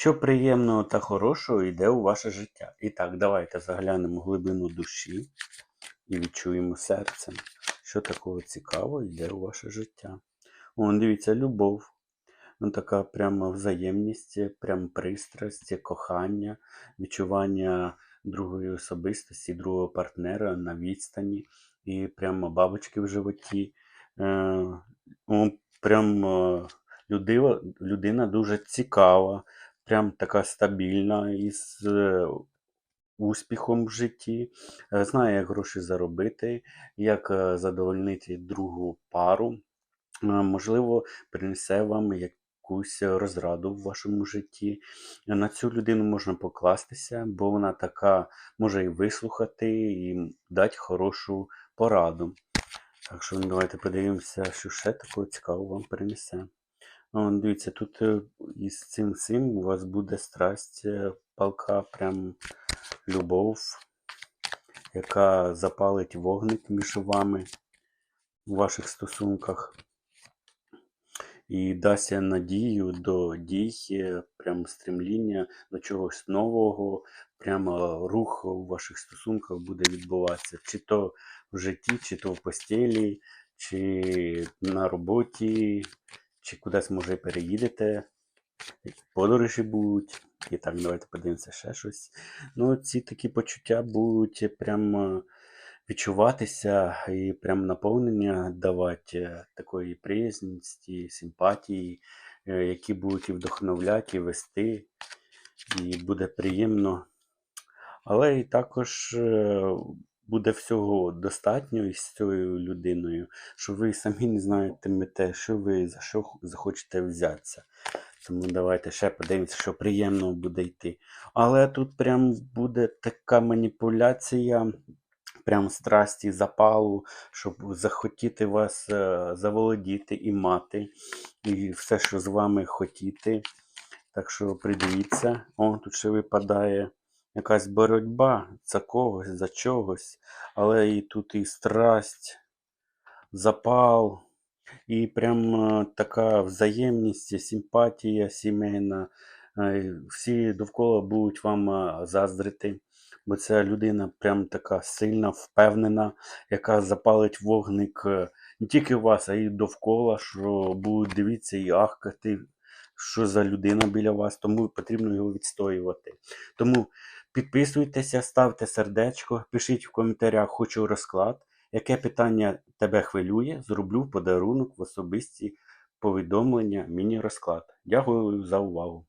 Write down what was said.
Що приємного та хорошого йде у ваше життя? І так, давайте заглянемо в глибину душі і відчуємо серцем, що такого цікавого йде у ваше життя. Вон, дивіться, любов. Ну, така прямо взаємність, прям пристрасть, кохання, відчування другої особистості, другого партнера на відстані, і прямо бабочки в животі. Е, ну, прям е, людина, людина дуже цікава, прям така стабільна із е, успіхом в житті, е, знає, як гроші заробити, як е, задовольнити другу пару. Е, Можливо, принесе вам якусь розраду в вашому житті. На цю людину можна покластися, бо вона така може і вислухати, і дати хорошу пораду. Так що давайте подивимося, що ще такого цікавого вам принесе. О, дивіться, тут е, із цим цим у вас буде страсть, е, палка, прям любов, яка запалить вогник між вами у ваших стосунках. І дасть надію до дій, е, прям стремління до чогось нового, прямо рух у ваших стосунках буде відбуватися, чи то в житті, чи то в постелі, чи на роботі, чи кудись може переїдете, подорожі будуть. І так, давайте подивимося ще щось. Ну, ці такі почуття будуть прямо відчуватися і прям наповнення давати е, такої приязності, симпатії, е, які будуть і вдохновляти, і вести, і буде приємно. Але і також е, буде всього достатньо із цією людиною, що ви самі не знаєте, що ви за що захочете взятися. Тому давайте ще подивимося, що приємно буде йти. Але тут прям буде така маніпуляція, прям страсті, запалу, щоб захотіти вас е, заволодіти і мати, і все, що з вами хотіти. Так що придивіться, о, тут ще випадає якась боротьба за когось, за чогось, але і тут і страсть, запал, і прям е, така взаємність, симпатія сімейна. Е, Всі довкола будуть вам е, заздрити, бо ця людина прям така сильна, впевнена, яка запалить вогник не тільки вас, а й довкола, що будуть дивитися і ахкати, що за людина біля вас, тому потрібно його відстоювати. Тому підписуйтеся, ставте сердечко, пишіть в коментарях хочу розклад. Яке питання тебе хвилює, зроблю подарунок в особисті повідомлення, міні-розклад. Дякую за увагу.